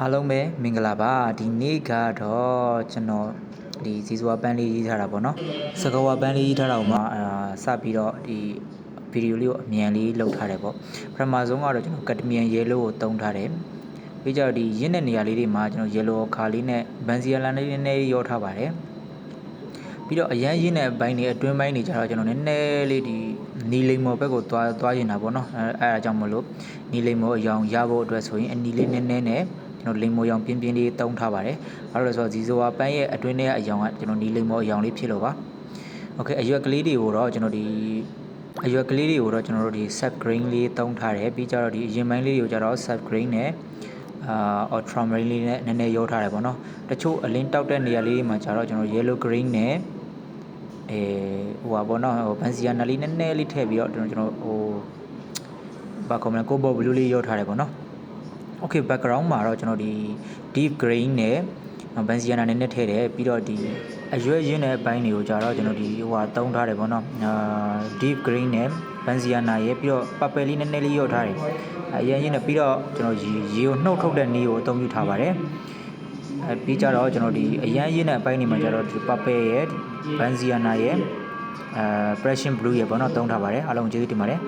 အားလုံးပဲမင်္ဂလာပါဒီနေ့ကတော့ကျွန်တော်ဒီဇီဇွာပန်းလေးရေးထားတာပေါ့နော်စကဝါပန်းလေးရေးထားတာကိုမှအာစပြီးတော့ဒီဗီဒီယိုလေးကိုအမြန်လေးလုပ်ထားတယ်ပေါ့ပထမဆုံးကတော့ကျွန်တော်ကတ်တမီယန်ရဲလိုကိုတုံးထားတယ်ပြီးကြတော့ဒီရင်းတဲ့နေရာလေးတွေမှာကျွန်တော် yellow ခါလေးနဲ့ဘန်စီယာလန်လေးနည်းနည်းရောထားပါတယ်ပြီးတော့အရန်ရင်းတဲ့ဘိုင်းတွေအတွင်းဘိုင်းတွေကျတော့ကျွန်တော်နည်းနည်းလေးဒီနီလိမ်မော်ဘက်ကိုသွားသွားနေတာပေါ့နော်အဲအဲအကြောင်းမလို့နီလိမ်မော်အယောင်ရဖို့အတွက်ဆိုရင်အနီလေးနည်းနည်းနဲ့ ကျွန်တော်လိမ်မော်ရောင်ပြင်းပြင်းလေးတုံးထားပါတယ်ဘာလို့လဲဆိုတော့ဇီဇိုဝါပန်းရဲ့အတွင်းထဲကအယောင်ကကျွန်တော်နီလိမ်မော်အယောင်လေးဖြစ်လို့ပါโอเคအရွက်ကလေးတွေကိုတော့ကျွန်တော်ဒီအရွက်ကလေးတွေကိုတော့ကျွန်တော်တို့ဒီ sub green လေးတုံးထားတယ်ပြီးကြတော့ဒီအရင်ပိုင်းလေးတွေကိုကျတော့ sub green နဲ့အာ ultramarine လေးနဲ့နည်းနည်းရောထားတယ်ပေါ့နော်တချို့အလင်းတောက်တဲ့နေရာလေးတွေမှာကျတော့ကျွန်တော် yellow green နဲ့အဲဟိုပါပေါ့နော်ဟိုဘန်စီယာနာလေးနည်းနည်းလေးထည့်ပြီးတော့ကျွန်တော်ဟိုဘာကောမလဲကိုဘော blue လေးရောထားတယ်ပေါ့နော် okay background မှာတော့ကျွန်တော်ဒီ deep green နဲ့ဘန်စီယာနာနည်းနည်းထည့်တယ်ပြီးတော့ဒီအရွက်ရင်းတဲ့အပိုင်းတွေကိုကြတော့ကျွန်တော်ဒီဟိုဟာတုံးထားတယ်ပေါ့နော်အာ deep green နဲ့ဘန်စီယာနာရဲ့ပြီးတော့ purple လေးနည်းနည်းလေးရောထားတယ်အရင်ရင်းနဲ့ပြီးတော့ကျွန်တော်ရေရေကိုနှုတ်ထုတ်တဲ့နည်းကိုအသုံးပြုထားပါတယ်အဲပြီးကြတော့ကျွန်တော်ဒီအရန်ရင်းတဲ့အပိုင်းတွေမှာကျတော့ဒီ purple ရဲ့ဘန်စီယာနာရဲ့အဲ pressure blue ရဲ့ပေါ့နော်တုံးထားပါတယ်အားလုံးကျေးဇူးတင်ပါတယ်